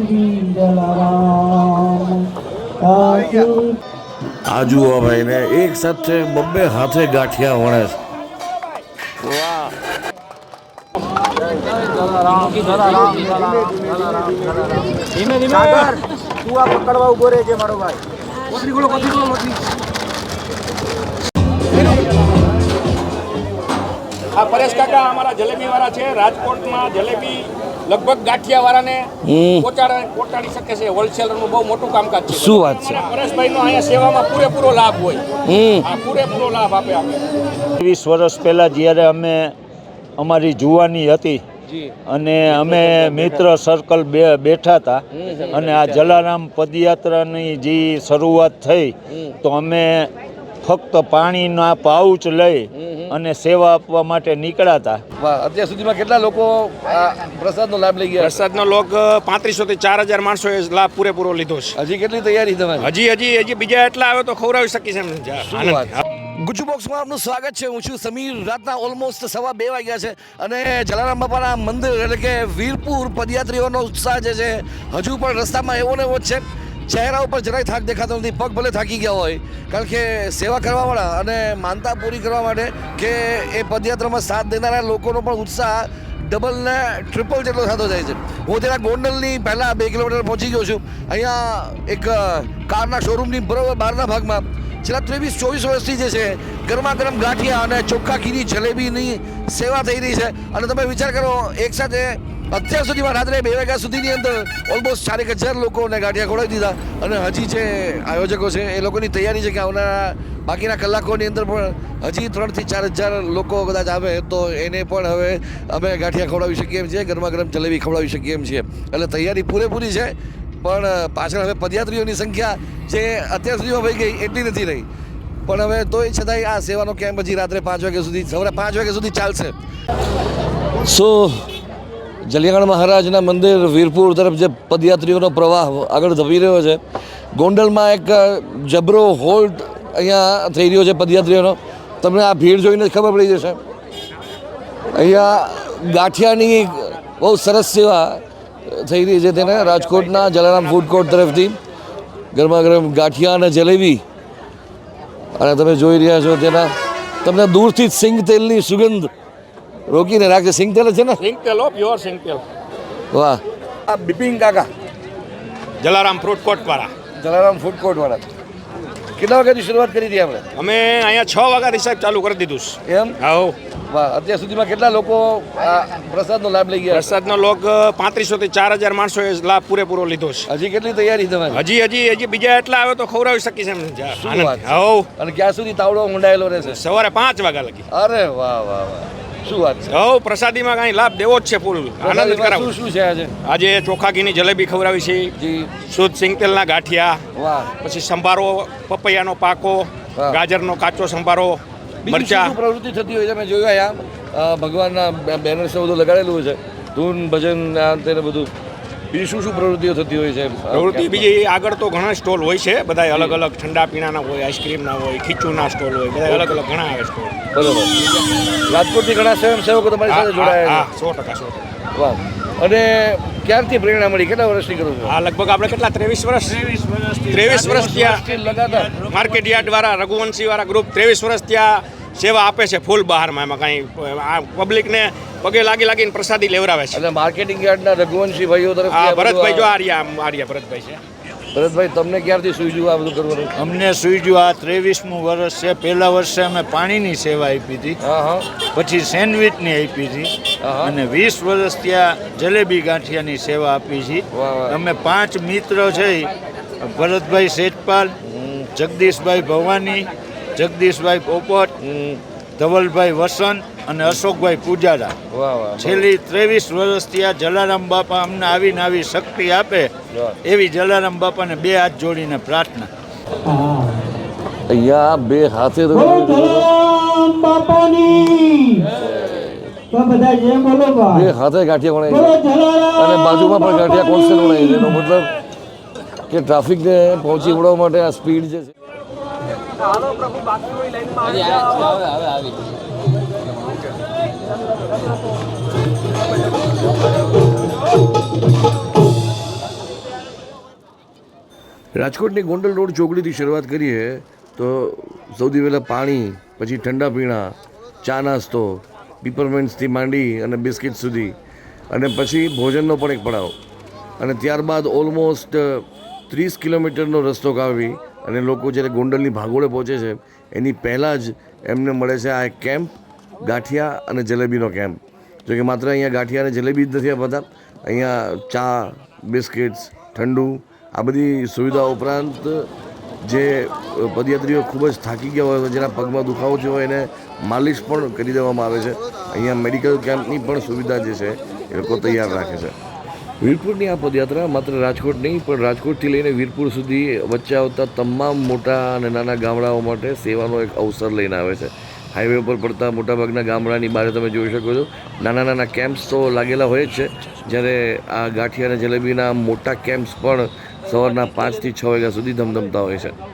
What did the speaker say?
શ્રી જલારામ આ જુઓ ભાઈ ને એક સાથે બબ્બે હાથે ગાંઠિયા વણે છે. ધીમે તું આ પકડવા ઊભો રહે છે મારો ભાઈ. આ પરેશ કાકા અમારા જલેબી વાળા છે રાજકોટમાં જલેબી લગભગ ગાંઠિયાવાળાને પહોંચાડે પહોંચાડી શકે છે. હોલસેલરનું બહુ મોટું કામકાજ છે. શું વાત છે? પરેશભાઈનો અહીંયા સેવામાં પૂરેપૂરો લાભ હોય. આ પૂરેપૂરો લાભ આપે આપણે. વીસ વર્ષ પહેલાં જ્યારે અમે અમારી જુવાની હતી અને અમે મિત્ર સર્કલ બે બેઠા હતા અને આ જલારામ પદયાત્રાની જે શરૂઆત થઈ તો અમે ફક્ત પાણીના પાઉચ લઈ અને સેવા આપવા માટે નીકળ્યા હતા અત્યાર સુધીમાં કેટલા લોકો આ પ્રસાદનો લાભ લઈ ગયા? પ્રસાદનો લોક પાંત્રીસો થી ચાર હજાર માણસોએ લાભ પૂરેપૂરો લીધો છે. હજી કેટલી તૈયારી તમારી? હજી હજી હજી બીજા એટલા આવે તો ખવડાવી શકીશ. ગુજુ બોક્સમાં આપનું સ્વાગત છે. હું છું સમીર. રાતના ઓલમોસ્ટ સવા બે વાગ્યા છે અને જલારામ બાપાના મંદિર એટલે કે વીરપુર પદયાત્રીઓનો ઉત્સાહ જે છે હજુ પણ રસ્તામાં એવો ને એવો જ છે. ચહેરા ઉપર જરાય થાક દેખાતો નથી. પગ ભલે થાકી ગયા હોય, કારણ કે સેવા કરવાવાળા અને માનતા પૂરી કરવા માટે કે એ પદયાત્રામાં સાથ દેનારા લોકોનો પણ ઉત્સાહ ડબલ ને ટ્રિપલ જેટલો થતો જાય છે. હું ત્યાં ગોંડલની પહેલાં બે કિલોમીટર પહોંચી ગયો છું. અહીંયા એક કારના શોરૂમની બરોબર બહારના ભાગમાં છેલ્લા ત્રેવીસ, ચોવીસ વર્ષથી જે છે ગરમા ગરમ ગાંઠિયા અને ચોખ્ખા ખીરી જલેબીની સેવા થઈ રહી છે. અને તમે વિચાર કરો, એક સાથે અત્યાર સુધીમાં રાત્રે બે વાગ્યા સુધીની અંદર ઓલમોસ્ટ ચારેક હજાર લોકોને ગાંઠિયા ખોડાવી દીધા અને હજી જે આયોજકો છે એ લોકોની તૈયારી છે કે આવનારા બાકીના કલાકોની અંદર પણ હજી ત્રણથી ચાર હજાર લોકો કદાચ આવે તો એને પણ હવે અમે ગાંઠિયા ખવડાવી શકીએ એમ છીએ ગરમા ગરમ જલેબી ખવડાવી શકીએ એમ છીએ. એટલે તૈયારી પૂરેપૂરી છે, પણ પાછળ હવે પદયાત્રીઓની સંખ્યા જે અત્યાર સુધીમાં વહી ગઈ એટલી નથી રહી. પણ હવે તોય છતાંય આ સેવાનો કેમ્પ હજી રાત્રે પાંચ વાગ્યા સુધી, સવારે પાંચ વાગ્યા સુધી ચાલશે. સો જલિયાણ મહારાજના મંદિર વીરપુર તરફ જે પદયાત્રીઓનો પ્રવાહ આગળ ધપી રહ્યો છે, ગોંડલમાં એક જબરો હોલ્ટ અહીંયા થઈ રહ્યો છે પદયાત્રીઓનો. તમને આ ભીડ જોઈને જ ખબર પડી જશે. અહીંયા ગાંઠિયાની બહુ સરસ સેવા થઈ રહી છે તેને રાજકોટના જલારામ ફૂડ કોર્ટ તરફથી. ગરમા ગરમ ગાંઠિયા અને જલેબી. અને તમે જોઈ રહ્યા છો તેના. તમને દૂરથી જ સિંગ તેલની સુગંધ રોકીને રાખશે સિંગ તેલ છે ને? સિંગ તેલ હો પ્યોર સિંગ તેલ વાહ. આ બિપિન કાકા. જલારામ ફ્રૂટ કોર્ટ વાળા. જલારામ ફૂડ કોર્ટ વાળા. કેટલા વાગ્યાની શરૂઆત કરી હતી આપણે? અમે અહીંયા છ વાગ્યાથી સાહેબ ચાલુ કરી દીધું છે. એમ? હાઉ વાહ અત્યાર સુધીમાં કેટલા લોકો પ્રસાદનો લાભ લઈ ગયા? પ્રસાદનો લોક પાંત્રીસો થી ચાર હજાર માણસોએ લાભ પૂરેપૂરો લીધો છે. હજી કેટલી તૈયારી તમારી? હજી હજી હજી બીજા એટલા આવે તો ખવડાવી શકીશ એમ. આનંદ. અને ક્યાં સુધી તાવડો ઊંડાયેલો રહેશે? સવારે પાંચ વાગ્યા લગી. અરે વાહ વાહ વાહ. શું વાત છે? હવ પ્રસાદીમાં કાંઈ લાભ દેવો જ છે ફૂલ. આનંદ કરાવો. શું શું છે આજે? આજે ચોખા ઘીની જલેબી ખવડાવી છે. જી. શુદ્ધ સિંગતેલના ગાંઠિયા. વાહ. પછી સંભારો પપૈયાનો પાકો ગાજરનો કાચો સંભારો મરચા. પ્રવૃત્તિ થતી હોય છે? મેં જોયું અહીંયા ભગવાનના બેનર્સ બધું લગાડેલું છે. ધૂન ભજન તેને બધું. બીજું શું શું પ્રવૃત્તિઓ થતી હોય છે? પ્રવૃત્તિ બીજી આગળ તો ઘણા સ્ટોલ હોય છે બધા અલગ અલગ ઠંડા પીણાના હોય આઈસ્ક્રીમના હોય ખીચુના સ્ટોલ હોય બધા અલગ અલગ ઘણા આવે સ્ટોલ. બરોબર. રાજકોટથી ઘણા સ્વયંસેવકો તમારી સાથે જોડાયા સો ટકા સો ટકા. વાહ. અને ક્યારથી પ્રેરણા મળી? કેટલા વર્ષની કરું છું? આ લગભગ આપણે કેટલા ત્રેવીસ વર્ષ? ત્રેવીસ વર્ષ ત્યાં લગાતાર. માર્કેટ યાર્ડ દ્વારા રઘુવંશી વાળા ગ્રુપ ત્રેવીસ વર્ષ ત્યાં સેવા આપે છે ફૂલ બહારમાં એમાં કાંઈ આ પબ્લિકને પગે લાગી લાગીને પ્રસાદી લેવરાવે છે. એટલે માર્કેટિંગ યાર્ડના રઘુવંશી ભાઈઓ તરફ આ ભરતભાઈ જો આર્યા આર્યા ભરતભાઈ છે. ભરતભાઈ તમને ક્યારથી સૂઝ્યું આ બધું કરવાનું? અમને સૂઝ્યું આ ત્રેવીસમું વર્ષ છે. પહેલા વર્ષે અમે પાણીની સેવા આપી હતી. હા હા. પછી સેન્ડવિચની આપી હતી. અને વીસ વર્ષ ત્યાં જલેબી ગાંઠિયાની સેવા આપી છે. અમે પાંચ મિત્રો છે. ભરતભાઈ શેઠપાલ જગદીશભાઈ ભવાની જગદીશભાઈ પોપટ ધવલભાઈ વસંત અને અશોકભાઈ પૂજારા. વાહ વાહ છેલ્લી ત્રેવીસ વર્ષથી આ જલારામ બાપા અમને આવીને આવી શક્તિ આપે. એવી જલારામ બાપાને બે હાથ જોડીને પ્રાર્થના. અહીંયા બે હાથે બે હાથે ગાંઠિયા વણાય અને બાજુમાં પણ ગાંઠિયા કોન્સ્ટન્ટ વણાય છે. એનો મતલબ કે ટ્રાફિકને પહોંચી વળવા માટે આ સ્પીડ જે છે રાજકોટની ગોંડલ રોડ ચોકડીથી શરૂઆત કરીએ તો સૌથી પહેલાં પાણી પછી ઠંડા પીણા ચા નાસ્તો પીપરમેન્ટ્સથી માંડી અને બિસ્કિટ સુધી. અને પછી ભોજનનો પણ એક પડાવ. અને ત્યારબાદ ઓલમોસ્ટ ત્રીસ કિલોમીટરનો રસ્તો કાપી અને લોકો જ્યારે ગોંડલની ભાગોળે પહોંચે છે, એની પહેલાં જ એમને મળે છે આ કેમ્પ, ગાંઠિયા અને જલેબીનો કેમ્પ. જોકે માત્ર અહીંયા ગાંઠિયા અને જલેબી જ નથી અપાતા અહીંયા ચા, બિસ્કિટ્સ, ઠંડુ, આ બધી સુવિધાઓ ઉપરાંત જે પદયાત્રીઓ ખૂબ જ થાકી ગયા હોય, જેના પગમાં દુખાવો થયો હોય, એને માલિશ પણ કરી દેવામાં આવે છે. અહીંયા મેડિકલ કેમ્પની પણ સુવિધા જે છે, એ લોકો તૈયાર રાખે છે. વીરપુરની આ પદયાત્રા માત્ર રાજકોટ નહીં, પણ રાજકોટથી લઈને વીરપુર સુધી વચ્ચે આવતા તમામ મોટા અને નાના ગામડાઓ માટે સેવાનો એક અવસર લઈને આવે છે. હાઈવે ઉપર પડતા મોટાભાગના ગામડાની બહાર તમે જોઈ શકો છો. નાના નાના કેમ્પ્સ તો લાગેલા હોય જ છે. જ્યારે આ ગાંઠિયા અને જલેબીના મોટા કેમ્પ્સ પણ સવારના પાંચથી છ વાગ્યા સુધી ધમધમતા હોય છે.